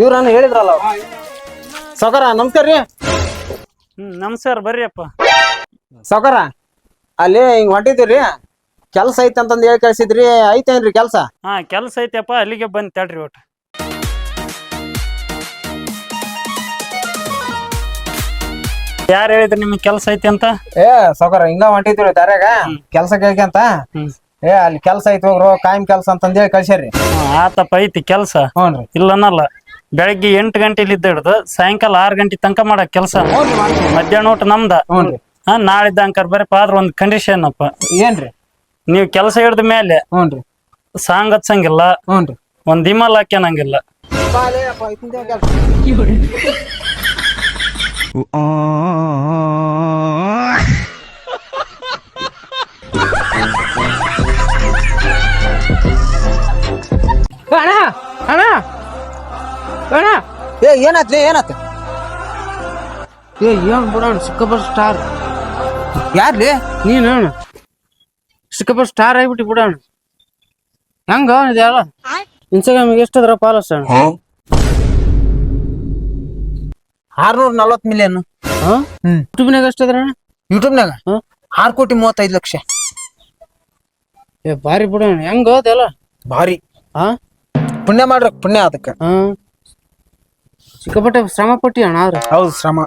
ಇವ್ರನ್ನ ಹೇಳಿದ್ರಲ್ಲ ಸೌಕರ ನಮಸ್ಕಾರ ರೀ. ಹ್ಮ್ ನಮಸ್ಕಾರ ಬರ್ರಿ ಅಪ್ಪ. ಸೌಕರ ಅಲ್ಲಿ ಹಿಂಗ್ ಹೊಂಟಿದ್ರಿ ಕೆಲ್ಸ ಐತೆ ಅಂತಂದ್ ಹೇಳಿ ಕಳ್ಸಿದ್ರಿ. ಐತೇನ್ರಿ ಕೆಲ್ಸ? ಹಾ ಕೆಲ್ಸ ಐತೆಪ್ಪ ಅಲ್ಲಿಗೆ ಬಂದ್ ತಡ್ರಿ ಒಟ್ಟು. ಯಾರು ಹೇಳಿದ್ರಿ ನಿಮ್ಗೆ ಕೆಲ್ಸ ಐತಿ ಅಂತ? ಏ ಸೌಕರ ಹಿಂಗ ಹೊಂಟಿದ್ರಿ ದಾರ್ಯಾಗ. ಕೆಲ್ಸ ಅಂತ. ಏ ಅಲ್ಲಿ ಕೆಲ್ಸ ಐತಿ ಹೋಗ್ರೋ ಕಾಯಂ ಕೆಲಸ ಅಂತಂದ ಹೇಳಿ ಕಳ್ಸ್ಯಾರಿ ಹ್ಮ್, ಆತಪ್ಪ ಐತಿ ಕೆಲ್ಸ. ಹ್ಞೂನ್ರಿ ಇಲ್ಲನಲ್ಲ ಬೆಳಗ್ಗೆ ಎಂಟು ಗಂಟೆಲಿದ್ದ ಹಿಡ್ದು ಸಾಯಂಕಾಲ ಆರು ಗಂಟೆ ತನಕ ಮಾಡಕ್ ಕೆಲಸ. ಮಧ್ಯಾಹ್ನ ಊಟ ನಮ್ದ. ಹ್ಞೂನ್ರಿ ಹಾ ನಾಳಿದ್ದ ಅಂಕರ್ ಬರೀ ಆದ್ರ ಒಂದ್ ಕಂಡೀಷನ್ ಅಪ್ಪ ಏನ್ರಿ? ನೀವ್ ಕೆಲಸ ಹಿಡ್ದ ಮೇಲೆ ಹ್ಞೂನ್ರಿ ಸಾಂಗ್ ಹಚ್ಚಂಗಿಲ್ಲ. ಹ್ಞೂನ್ರಿ ಒಂದ್ ಇಮಲ್ ಹಾಕ್ಯನಂಗಿಲ್ಲ. ಅಣ್ಣ ಅಣ್ಣ. ಅಣ್ಣ. ಏ ಏನಾತ್ ಏನಾತ್ ಏ ಏನ್ ಬಿಡೋಣ ಸಿಕ್ಕಬರ್ ಸ್ಟಾರ್ ಯಾರ್ಲಿ ನೀನು ಅಣ್ಣ. ಸಿಕ್ಕಪರ್ ಸ್ಟಾರ್ ಆಗ್ಬಿಟ್ಟು ಬಿಡೋಣ ಹೆಂಗ ಇದೆಲ್ಲ ಇನ್ಸ್ಟಾಗ್ರಾಮ್ ಎಷ್ಟದ್ರ ಫಾಲೋಸ್ ಅಣ್ಣ? ಆರ್ನೂರ ನಲ್ವತ್ ಮಿಲಿಯನ್ ಹಾ? ಹ್ಮ್. ಯೂಟ್ಯೂಬ್ನಾಗ ಎಷ್ಟದ್ರ ಅಣ್ಣ? ಯೂಟ್ಯೂಬ್ನಾಗ. ಆರ್ ಕೋಟಿ ಮೂವತ್ತೈದು ಲಕ್ಷ. ಏ ಭಾರಿ ಬಿಡೋಣ ಹೆಂಗ ಅದೆಲ್ಲ? ಭಾರಿ. ಹಾ? ಪುಣ್ಯ ಮಾಡ್ರಿ ಪುಣ್ಯ ಅದಕ್ಕ ಹಾ ಸಿಕ್ಕಾಪಟ್ಟೆ ಶ್ರಮ ಪಟ್ಟಿ ಅಣ್ಣ ಆದ್ರೆ ಹೌದು ಶ್ರಮ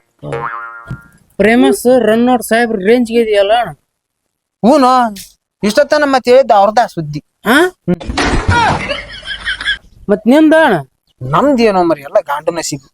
ಪ್ರೇಮಸ್ ರನ್ ಔಟ್ ಸಾಹೇಬ್ರ ರೇಂಜ್ಗೆ ಇದೆಯಲ್ಲ ಅಣ್ಣ ಹೂನು ಇಷ್ಟೊತ್ತನ ಮತ್ತೆ ಹೇಳಿದ್ದ ಅವ್ರದ ಸುದ್ದಿ ಹಾ ಮತ್ ನಿಂದ ಅಣ್ಣ ನಮ್ದೇನೋ ಮರಿ ಎಲ್ಲ ಗಾಂಡು ನಸೀಬು